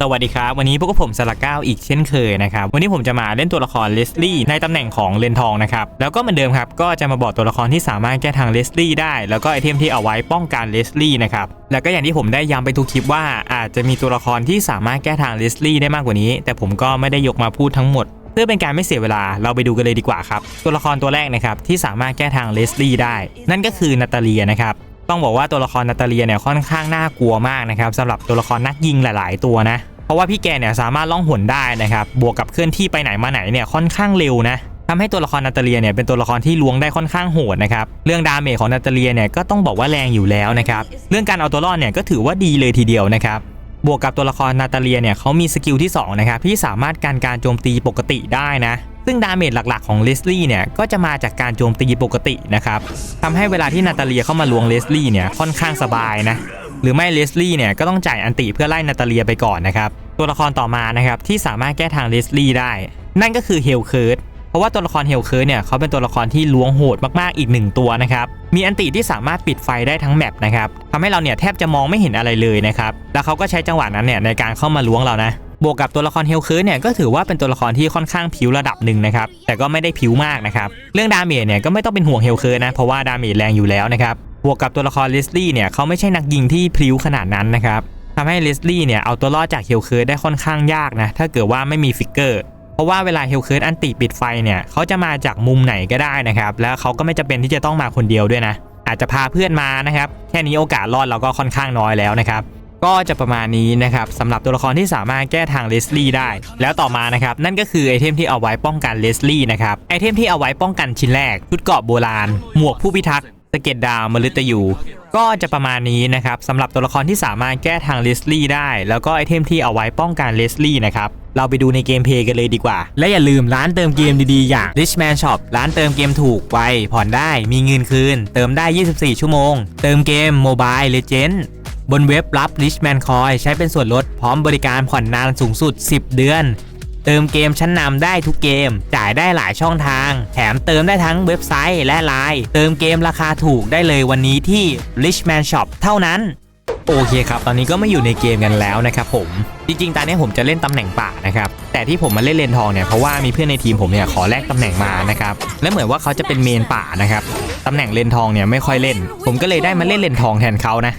สวัสดีครับ วันนี้พวกผมสลักก้าวอีกเช่นเคยนะครับ วันนี้ผมจะมาเล่นตัวละครเลสลี่ในตำแหน่งของเลนทองนะครับ แล้วก็เหมือนเดิมครับ ก็จะมาบอกตัวละครที่สามารถแก้ทางเลสลี่ได้ แล้วก็ไอเทมที่เอาไว้ป้องกันเลสลี่นะครับ แล้วก็อย่างที่ผมได้ย้ำไปทุกคลิปว่าอาจจะมีตัวละครที่สามารถแก้ทางเลสลี่ได้มากกว่านี้ แต่ผมก็ไม่ได้ยกมาพูดทั้งหมด เพื่อเป็นการไม่เสียเวลาเราไปดูกันเลยดีกว่าครับ ตัวละครตัวแรกนะครับที่สามารถแก้ทางเลสลี่ได้ นั่นก็คือนาตาเลียนะครับ ต้องบอกว่าตัวละครนาตาเลียเนี่ยค่อนข้างน่ากลัวมากนะครับสำหรับตัวละครนักยิงหลาย ๆ ตัวนะเพราะว่าพี่แกเนี่ยสามารถล่องหนได้นะครับบวกกับเคลื่อนที่ไปไหนมาไหนเนี่ยค่อนข้างเร็วนะทำให้ตัวละครนาตาเลียเนี่ยเป็นตัวละครที่ล้วงได้ค่อนข้างโหดนะครับเรื่องดาเมจของนาตาเลียเนี่ยก็ต้องบอกว่าแรงอยู่แล้วนะครับเรื่องการเอาตัวรอดเนี่ยก็ถือว่าดีเลยทีเดียวนะครับบวกกับตัวละครนาตาเลียเนี่ยเขามีสกิลที่2นะครับที่สามารถการการโจมตีปกติได้นะ ซึ่งดาเมจหลักๆของเลสลี่เนี่ยก็จะมาจากการโจมตีปกตินะครับทำให้เวลาที่นาตาเลียเข้ามาลวงเลสลี่เนี่ยค่อนข้างสบายนะหรือไม่เลสลี่เนี่ยก็ต้องจ่ายอันติเพื่อไล่นาตาเลียไปก่อนนะครับตัวละครต่อมานะครับที่สามารถแก้ทางเลสลี่ได้ นั่นก็คือเฮลเคิร์ดเพราะว่าตัวละครเฮลเคิร์ดเนี่ยเขาเป็นตัวละครที่ล้วงโหดมากๆอีกหนึ่งตัวนะครับมีอันติที่สามารถปิดไฟได้ทั้งแมปนะครับทำให้เราเนี่ยแทบจะมองไม่เห็นอะไรเลยนะครับแล้วเขาก็ใช้จังหวะนั้นเนี่ยในการเข้ามาล้วงเรานะ บวกกับตัวละครเฮลคิร์ดเนี่ยก็ถือว่าเป็นตัวละครที่ค่อนข้างผิวระดับหนึ่งนะครับแต่ก็ไม่ได้ผิวมากนะครับเรื่องดาเมจเนี่ยก็ไม่ต้องเป็นห่วงเฮลคิร์ดนะเพราะว่าดาเมจแรงอยู่แล้วนะครับบวกกับตัวละครเลสลี่เนี่ยเขาไม่ใช่นักยิงที่พลิ้วขนาดนั้นนะครับทำให้เลสลี่เนี่ยเอาตัวรอดจากเฮลเคิร์ดได้ค่อนข้างยากนะถ้าเกิดว่าไม่มีฟิกเกอร์เพราะว่าเวลาเฮลเคิร์ดอันติปิดไฟเนี่ยเขาจะมาจากมุมไหนก็ได้นะครับแล้วเขาก็ไม่จำเป็นที่จะต้องมาคนเดียวด้วยนะ อาจจะพาเพื่อนมานะครับแค่นี้โอกาสรอดเราก็ค่อนข้างน้อยแล้วนะครับ ก็จะประมาณนี้นะครับสำหรับตัวละครที่สามารถแก้ทางเลสลี่ได้ แล้วต่อมานะครับนั่นก็คือไอเทมที่เอาไว้ป้องกันเลสลี่นะครับไอเทมที่เอาไว้ป้องกันชิ้นแรกชุดเกราะโบราณ หมวกผู้พิทักษ์สเก็ตดาวมฤตยูก็จะประมาณนี้นะครับสำหรับตัวละครที่สามารถแก้ทางเลสลี่ได้ แล้วก็ไอเทมที่เอาไว้ป้องกันเลสลี่นะครับเราไปดูในเกมเพลย์กันเลยดีกว่า และอย่าลืมร้านเติมเกมดีๆ อย่าง Richman Shop ร้านเติมเกมถูกไวผ่อนได้มีเงินคืน เติมได้ 24 ชั่วโมง เติมเกม Mobile Legends บนเว็บรับ Richman Coin ใช้เป็นส่วนลดพร้อมบริการผ่อนนานสูงสุด 10 เดือน เติมเกมชั้นนำได้ทุกเกม จ่ายได้หลายช่องทาง แถมเติมได้ทั้งเว็บไซต์และไลน์เติมเกมราคาถูกได้เลยวันนี้ที่ Richman Shop เท่านั้นโอเคครับ ตอนนี้ก็ไมาอยู่ในเกมกันแล้วนะครับผม จริงๆ ตอนนี้ผมจะเล่นตำแหน่งป่านะครับ แต่ที่ผมมาเล่นเลนทองเนี่ยเพราะว่ามีเพื่อนในทีมผมเนี่ยขอแลกตำแหน่งมานะครับ และเหมือนว่าเขาจะเป็นเมนป่านะครับ ตำแหน่งเลนทองเนี่ยไม่ค่อยเล่น ผมก็เลยได้มาเล่นเลนทองแทนเขานะ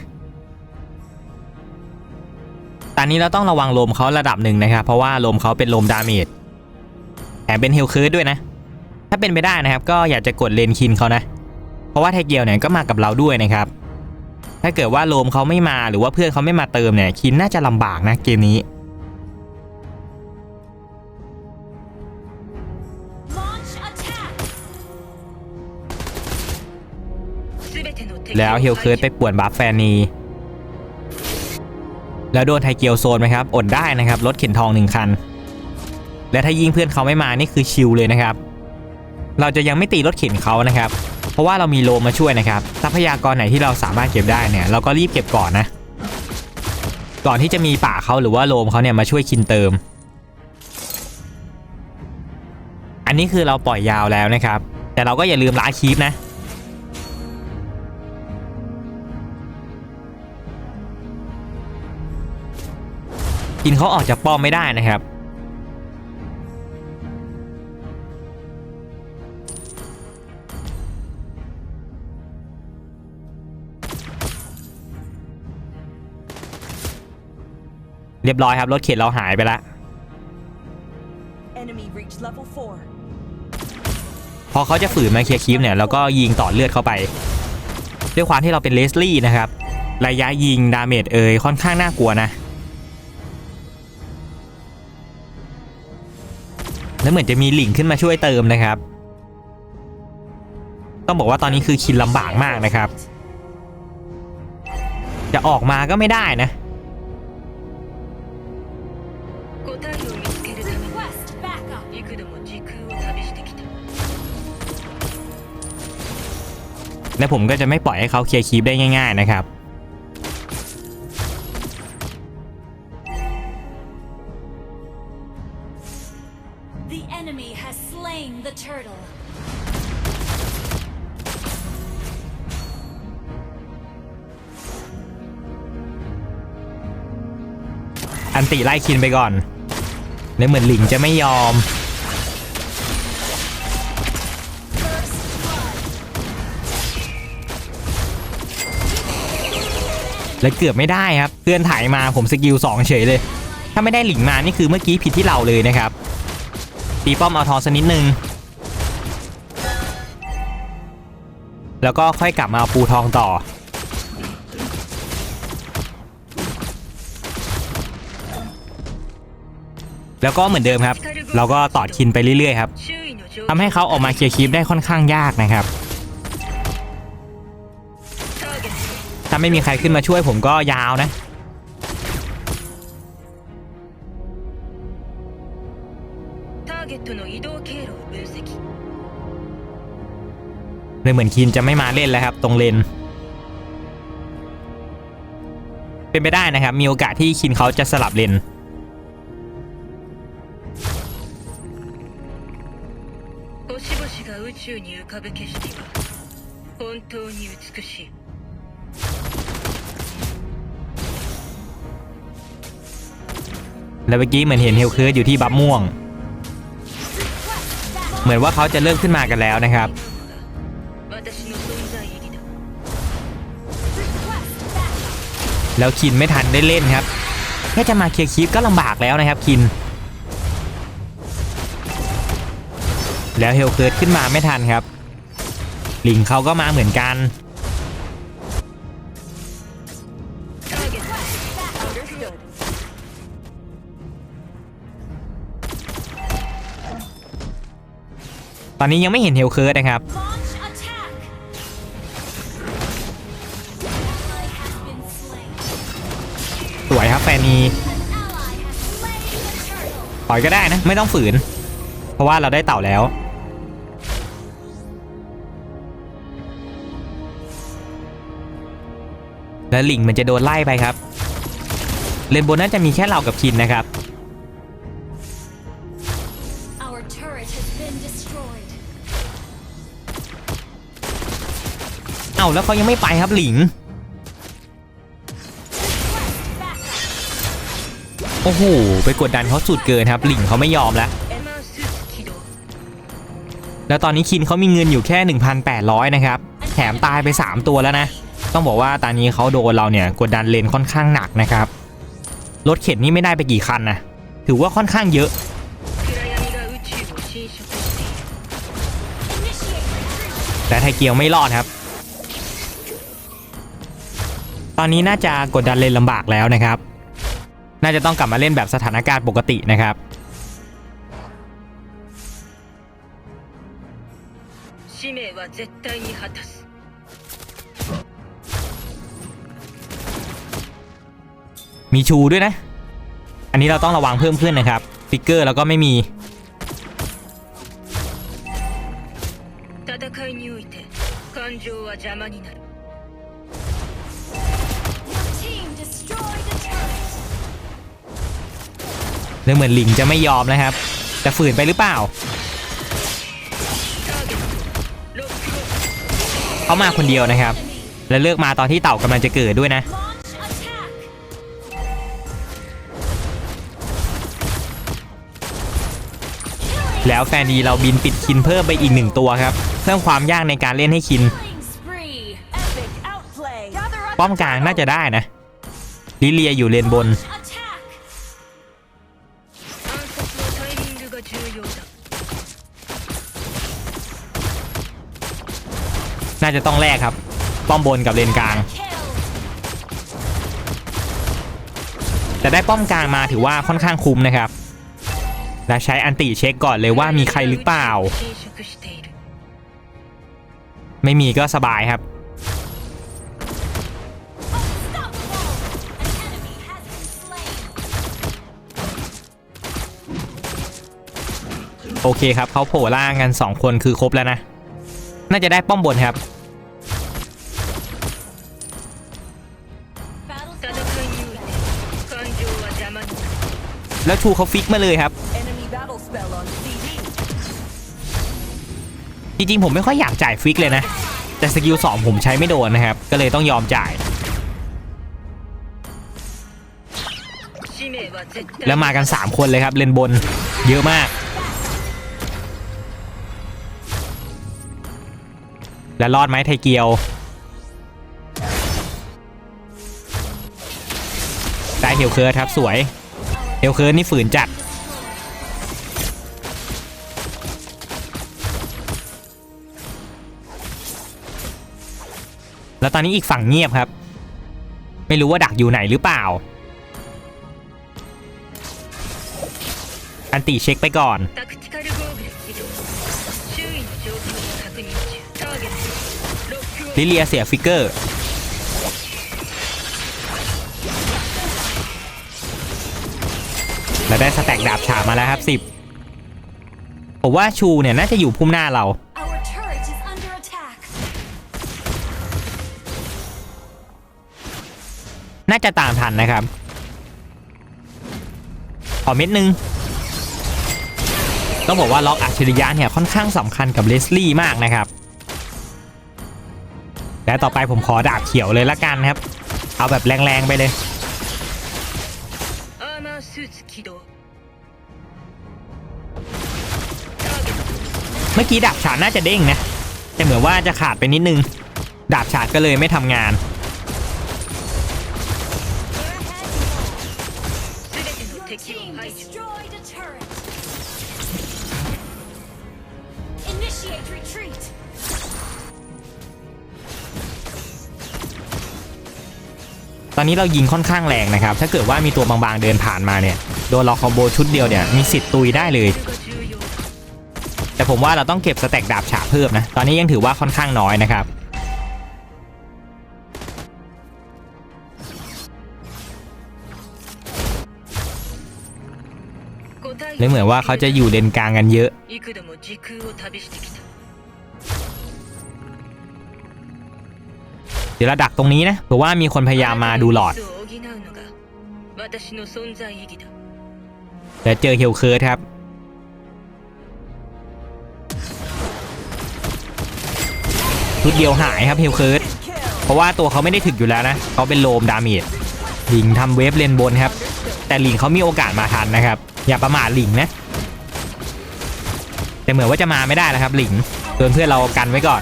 ตอนนี้เราต้องระวังลมเขาระดับหนึ่งนะครับ เพราะว่าลมเขาเป็นลมดาเมจแถมเป็นเฮลคิร์ดด้วยนะ ถ้าเป็นไปได้นะครับ ก็อยากจะกดเลนคินเขานะ เพราะว่าไทเกียวเนี่ยก็มากับเราด้วยนะครับ ถ้าเกิดว่าลมเขาไม่มาหรือว่าเพื่อนเขาไม่มาเติมเนี่ยคินน่าจะลำบากนะเกมนี้แล้วเฮลเคิร์ดไปป่วนบัฟแฟนนี แล้วโดนไทเกียวโซนไหมครับ อดได้นะครับรถเข็นทองหนึ่งคัน และถ้ายิงเพื่อนเขาไม่มานี่คือชิลเลยนะครับ เราจะยังไม่ตีรถเข็นเขานะครับ เพราะว่าเรามีโลมาช่วยนะครับ ทรัพยากรไหนที่เราสามารถเก็บได้เนี่ยเราก็รีบเก็บก่อนนะ ก่อนที่จะมีป่าเขาหรือว่าโลมเขาเนี่ยมาช่วยคินเติม อันนี้คือเราปล่อยยาวแล้วนะครับ แต่เราก็อย่าลืมล้าคีปนะ กินเขาออกจากป้อมไม่ได้นะครับ เรียบร้อยครับ รถเข็นเราหายไปแล้ว Enemy reached level 4. พอเขาจะฝืนมาเคลียร์คลิปเนี่ยแล้วก็ยิงต่อเลือดเข้าไป ด้วยความที่เราเป็นเลสลี่นะครับ ระยะยิงดาเมจเอยค่อนข้างน่ากลัวนะ แล้วเหมือนจะมีลิงขึ้นมาช่วยเติมนะครับ ต้องบอกว่าตอนนี้คือคินลำบากมากนะครับ จะออกมาก็ไม่ได้นะและผมก็จะไม่ปล่อยให้เขาเคลียร์คีปได้ง่าย ๆ นะครับ enemy has slain the turtle. อันติไล่คินไปก่อนแล้วเหมือนหลิงจะไม่ยอม และเกือบไม่ได้ครับ เพื่อนถ่ายมาผมสกิล2เฉยเลย ถ้าไม่ได้หลิงมานี่คือเมื่อกี้ผิดที่เราเลยนะครับ ตีป้อมเอาทองสักนิดนึง แล้วก็ค่อยกลับมาเอาปูทองต่อ แล้วก็เหมือนเดิมครับ เราก็ตอดคินไปเรื่อยๆครับทำให้เขาออกมาเคลียร์คลิปได้ค่อนข้างยากนะครับ ถ้าไม่มีใครขึ้นมาช่วยผมก็ยาวนะ เลยเหมือนคินจะไม่มาเล่นแล้วครับ ตรงเลน เป็นไปได้นะครับ มีโอกาสที่คินเขาจะสลับเลนแล้วเมื่อกี้เหมือนเห็นเฮลเคิร์อยู่ที่บัฟม่วง เหมือนว่าเขาจะเลิกขึ้นมากันแล้วนะครับ แล้วคินไม่ทันได้เล่นครับแค่จะมาเคลียร์คลิปก็ลำบากแล้วนะครับคิน แล้วเฮลเคิร์ดขึ้นมาไม่ทันครับ ลิงเขาก็มาเหมือนกัน ตอนนี้ยังไม่เห็นเฮลเคิร์ดนะครับ turtle. ถอยก็ได้นะ ไม่ต้องฝืน เพราะว่าเราได้เต่าแล้ว แล้วหลิงมันจะโดนไล่ไปครับ เลนบนน่าจะมีแค่เรากับคินนะครับ Our turret has been destroyed. เอ้าแล้วเขายังไม่ไปครับหลิง โอ้โห ไปกดดันเขาสุดเกินครับ หลิงเขาไม่ยอมแล้ว แล้วตอนนี้คินเขามีเงินอยู่แค่ 1,800 นะครับ แถมตายไป 3 ตัวแล้วนะ ต้องบอกว่าตอนนี้เขาโดนเราเนี่ยกดดันเลนค่อนข้างหนักนะครับ รถเข็นนี่ไม่ได้ไปกี่คันนะ ถือว่าค่อนข้างเยอะ แต่ไทเกียวไม่รอดครับ ตอนนี้น่าจะกดดันเลนลำบากแล้วนะครับ น่าจะต้องกลับมาเล่นแบบสถานการณ์ปกตินะครับ 使命は絶対に果たす มีชูด้วยนะ อันนี้เราต้องระวังเพิ่มขึ้นนะครับฟิกเกอร์แล้วก็ไม่มี 戦いにおいて感情は邪魔になる ดูเหมือนลิงจะไม่ยอมนะครับ จะฝืนไปหรือเปล่า เขามาคนเดียวนะครับ และเลือกมาตอนที่เต่ากำลังจะเกิดด้วยนะ แล้วแฟนดีเราบินปิดคินเพิ่มไปอีกหนึ่งตัวครับ เพิ่มความยากในการเล่นให้คิน ป้อมกลางน่าจะได้นะลิเลียอยู่เลนบน น่าจะต้องแลกครับ ป้อมบนกับเลนกลาง แต่ได้ป้อมกลางมาถือว่าค่อนข้างคุ้มนะครับ และใช้อันติเช็คก่อนเลยว่ามีใครหรือเปล่า ไม่มีก็สบายครับโอเคครับเขาโผล่ล่างกัน 2 คนคือครบแล้วนะ น่าจะได้ป้อมบนครับ แล้วชูเขาฟิกมาเลยครับ จริงๆ ผมไม่ค่อยอยากจ่ายฟิกเลยนะ แต่สกิลสองผมใช้ไม่โดนนะครับ ก็เลยต้องยอมจ่าย แล้วมากัน 3 คนเลยครับ เลนบนเยอะมาก และรอดไหมไทเกียวได้เหี่ยวเคิร์ครับสวย เอลเคิร์นนี่ฝืนจัด แล้วตอนนี้อีกฝั่งเงียบครับ ไม่รู้ว่าดักอยู่ไหนหรือเปล่า อันตีเช็คไปก่อนลิเลียเสียฟิกเกอร์ แล้วได้สแต็กดาบฉาบมาแล้วครับ 10 ผมว่าชูเนี่ยน่าจะอยู่พุ่มหน้าเรา Our turret is under attack. น่าจะตามทันนะครับ ขอเม็ดนึง ต้องบอกว่าล็อกอัจฉริยะเนี่ยค่อนข้างสำคัญกับเลสลี่มากนะครับ และต่อไปผมขอดาบเขียวเลยละกันครับ เอาแบบแรงๆไปเลย เมื่อกี้ดาบฉาดน่าจะเด้งนะ แต่เหมือนว่าจะขาดไปนิดนึง ดาบฉาดก็เลยไม่ทำงาน ตอนนี้เรายิงค่อนข้างแรงนะครับ ถ้าเกิดว่ามีตัวบางๆเดินผ่านมาเนี่ย โดนล็อกคอมโบชุดเดียวเนี่ย มีสิทธิ์ตุยได้เลย แต่ผมว่าเราต้องเก็บสแต็กดาบฉาเพิ่มนะ ตอนนี้ยังถือว่าค่อนข้างน้อยนะครับเลยเหมือนว่าเขาจะอยู่เดนกลางกันเยอะ เดี๋ยวระดักตรงนี้นะเผื่อว่ามีคนพยายามมาดูหลอดแล้วเจอเฮลเคิร์ครับ ชุดเดียวหายครับเฮลเคิร์ดเพราะว่าตัวเขาไม่ได้ถึกอยู่แล้วนะเขาเป็นโลมดาเมจหลิงทำเวฟเลนบนครับ แต่หลิงเขามีโอกาสมาทันนะครับ อย่าประมาทหลิงนะ แต่เหมือนว่าจะมาไม่ได้แล้วครับ หลิงเพื่อนเพื่อนเรากันไว้ก่อน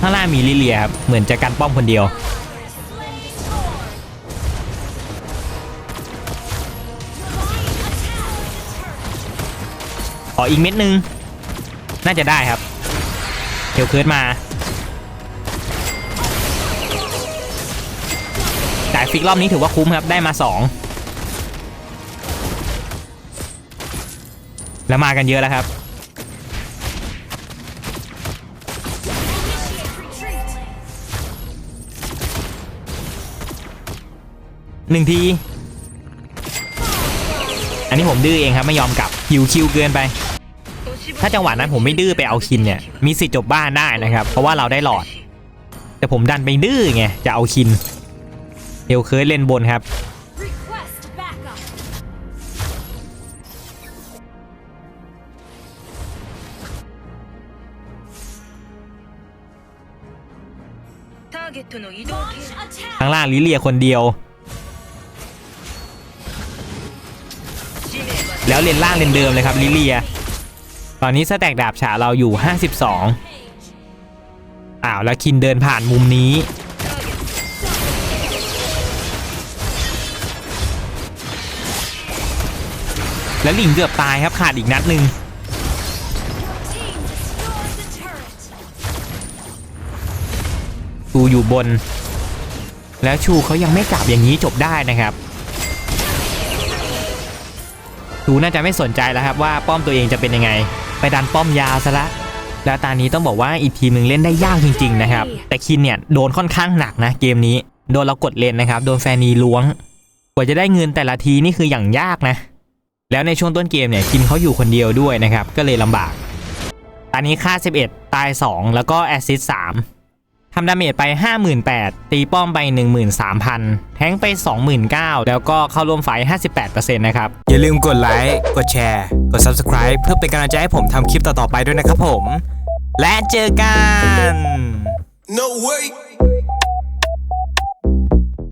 ข้างล่างมีลิเลียครับเหมือนจะกันป้อมคนเดียว ขออีกเม็ดนึง น่าจะได้ครับเฮลเคิร์ดมา จ่ายฟิกรอบนี้ถือว่าคุ้มครับ ได้มา 2 แล้วมากันเยอะแล้วครับ หนึ่งที อันนี้ผมดื้อเองครับ ไม่ยอมกลับหิวคิวเกินไป ถ้าจังหวะนั้นผมไม่ดื้อไปเอาคินเนี่ยมีสิทธิ์จบบ้านได้นะครับ เพราะว่าเราได้หลอด แต่ผมดันไปดื้อไงจะเอาคินเอลเคยเล่นบนครับข้างล่างลิเลียคนเดียว แล้วเลนล่างเลนเดิมเลยครับลิเลีย อนนี้สแต็กดาบฉาเราอยู่ 52อ้าวแล้วคินเดินผ่านมุมนี้ แล้วหลิงเกือบตายครับขาดอีกนัดหนึ่งชูอยู่บน แล้วชูเขายังไม่กลับอย่างนี้จบได้นะครับชูน่าจะไม่สนใจแล้วครับว่าป้อมตัวเองจะเป็นยังไง ไปดันป้อมยาวซะละแล้วตานี้ต้องบอกว่าอีกทีมหนึ่งเล่นได้ยากจริง ๆ นะครับ แต่คินเนี่ยโดนค่อนข้างหนักนะเกมนี้ โดนเรากดเลนนะครับ โดนแฟนีล้วง กว่าจะได้เงินแต่ละทีนี่คืออย่างยากนะ แล้วในช่วงต้นเกมเนี่ยคินเขาอยู่คนเดียวด้วยนะครับ ก็เลยลำบาก ตอนนี้ค่า 11 ตาย 2 แล้วก็แอสซิส3 ทำดาเมจไป 58,000 ตีป้อมไป 13,000 แทงไป 29,000 แล้วก็เข้าร่วมไฟท์58%นะครับ อย่าลืมกดไลค์ กดแชร์ กด Subscribe เพื่อเป็นกำลังใจให้ผมทำคลิปต่อ ๆ ไปด้วยนะครับผม และเจอกัน No way.